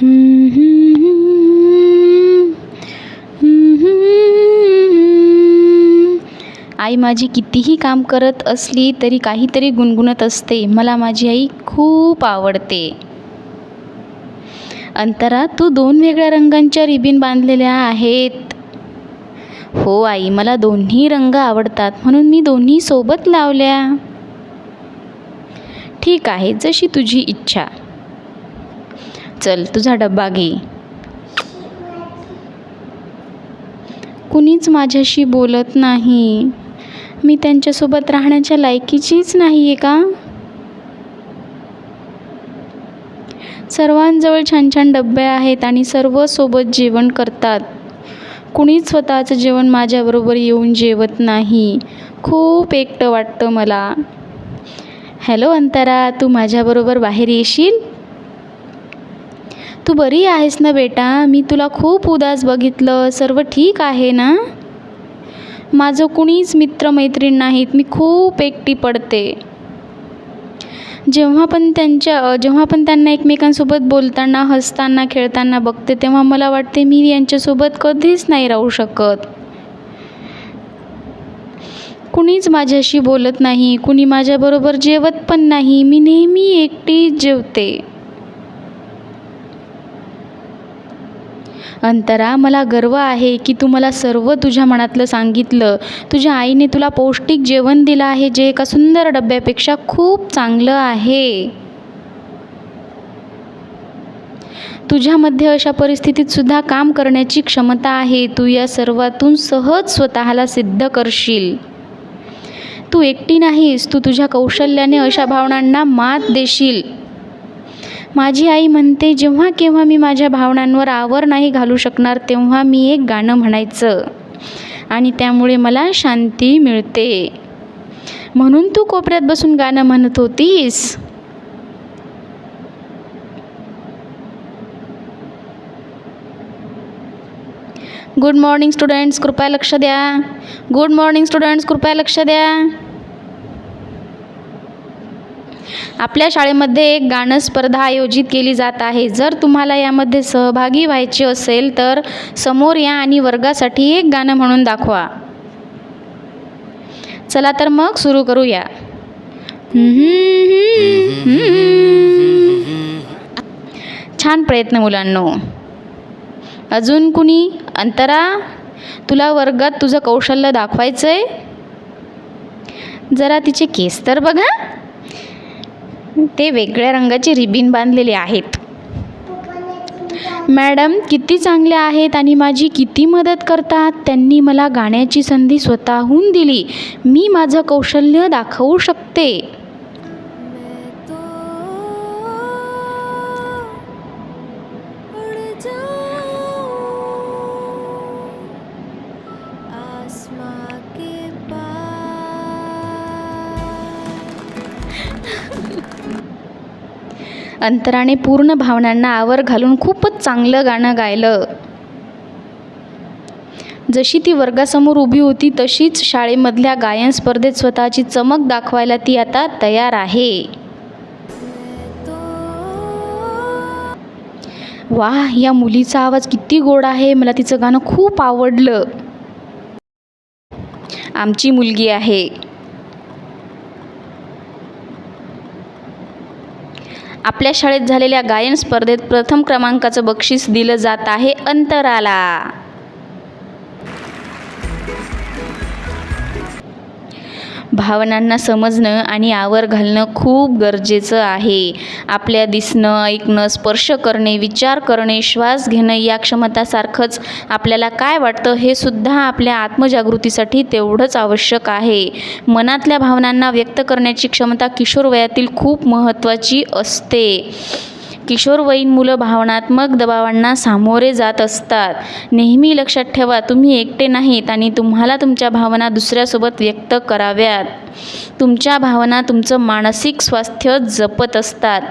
आई माझी कितीही काम करत असली तरी काहीतरी गुणगुणत असते. मला माझी आई खूप आवडते. अंतरा तू दोन वेगळ्या रंगांच्या रिबीन बांधलेल्या आहेत. हो आई मला दोन्ही रंग आवडतात म्हणून मी दोन्ही सोबत लावल्या. ठीक आहे जशी तुझी इच्छा. चल तुझा डब्बा घे. कुणीच माझ्याशी बोलत नाही. मी त्यांच्यासोबत राहण्याच्या लायकीचीच नाही आहे का? सर्वांजवळ छान छान डब्बे आहेत आणि सर्व सोबत जेवण करतात. कुणीच स्वतःचं जेवण माझ्याबरोबर येऊन जेवत नाही. खूप एकटं वाटतं मला. हॅलो अंतरा तू माझ्याबरोबर बाहेर येशील? तू बरी आहेस ना बेटा? मी तुला खूप उदास बघितलं. सर्व ठीक आहे ना? माझं कुणीच मित्रमैत्रीण नाहीत. मी खूप एकटी पडते. जेव्हा पण त्यांच्या जेव्हा पण त्यांना एकमेकांसोबत बोलताना हसताना खेळताना बघते तेव्हा मला वाटते मी यांच्यासोबत कधीच नाही राहू शकत. कुणीच माझ्याशी बोलत नाही. कुणी माझ्याबरोबर जेवत पण नाही. मी नेहमी एकटी जेवते. अंतरा मला गर्व आहे की तू मला सर्व तुझ्या मनातलं सांगितलं. तुझ्या आईने तुला पौष्टिक जेवण दिलं आहे जे एका सुंदर डब्यापेक्षा खूप चांगलं आहे. तुझ्यामध्ये अशा परिस्थितीत सुद्धा काम करण्याची क्षमता आहे. तू या सर्वातून सहज स्वतःला सिद्ध करशील. तू एकटी नाहीस तू तुझ्या कौशल्याने अशा भावनांना मात देशील. माझी आई म्हणते जेव्हा केव्हा मी माझ्या भावनांवर आवर नाही घालू शकणार तेव्हा मी एक गाणं म्हणायचं. आणि त्यामुळे मला शांती मिळते. म्हणून तू कोपऱ्यात बसून गाणं म्हणत होतीस? गुड मॉर्निंग स्टुडंट्स कृपया लक्ष द्या. गुड मॉर्निंग स्टुडंट्स कृपया लक्ष द्या. आपल्या शाळेमध्ये एक गाणं स्पर्धा आयोजित केली जात आहे. जर तुम्हाला यामध्ये सहभागी व्हायचे असेल तर समोर या आणि वर्गासाठी एक गाणं म्हणून दाखवा. चला तर मग सुरू करूया. छान प्रयत्न मुलांनो. अजून कुणी? अंतरा तुला वर्गात तुझं कौशल्य दाखवायचं आहे जरा तिचे केस तर बघा. ते वेगळ्या रंगाचे रिबीन बांधलेले आहेत. मॅडम किती चांगल्या आहेत आणि माझी किती मदत करतात? त्यांनी मला गाण्याची संधी स्वतःहून दिली. मी माझं कौशल्य दाखवू शकते. अंतराने पूर्ण भावनांना आवर घालून खूपच चांगलं गाणं गायलं. जशी ती वर्गासमोर उभी होती तशीच शाळेमधल्या गायन स्पर्धेत स्वतःची चमक दाखवायला ती आता तयार आहे. वा या मुलीचा आवाज किती गोड आहे मला तिचं गाणं खूप आवडलं. आमची मुलगी आहे. आपल्या शाळेत झालेल्या गायन स्पर्धेत प्रथम क्रमांकाचं बक्षीस दिलं जात आहे अंतराला. भावनांना समजणं आणि आवर घालणं खूप गरजेचं आहे. आपल्या दिसणं ऐकणं स्पर्श करणे विचार करणे श्वास घेणं या क्षमतासारखंच आपल्याला काय वाटतं हे सुद्धा आपल्या आत्मजागृतीसाठी तेवढंच आवश्यक आहे. मनातल्या भावनांना व्यक्त करण्याची क्षमता किशोरवयातील खूप महत्त्वाची असते. किशोरवयीन मुलं भावनात्मक दबावांना सामोरे जात असतात. नेहमी लक्षात ठेवा तुम्ही एकटे नाहीत आणि तुम्हाला तुमच्या भावना दुसऱ्यासोबत व्यक्त कराव्यात. तुमच्या भावना तुमचं मानसिक स्वास्थ्य जपत असतात.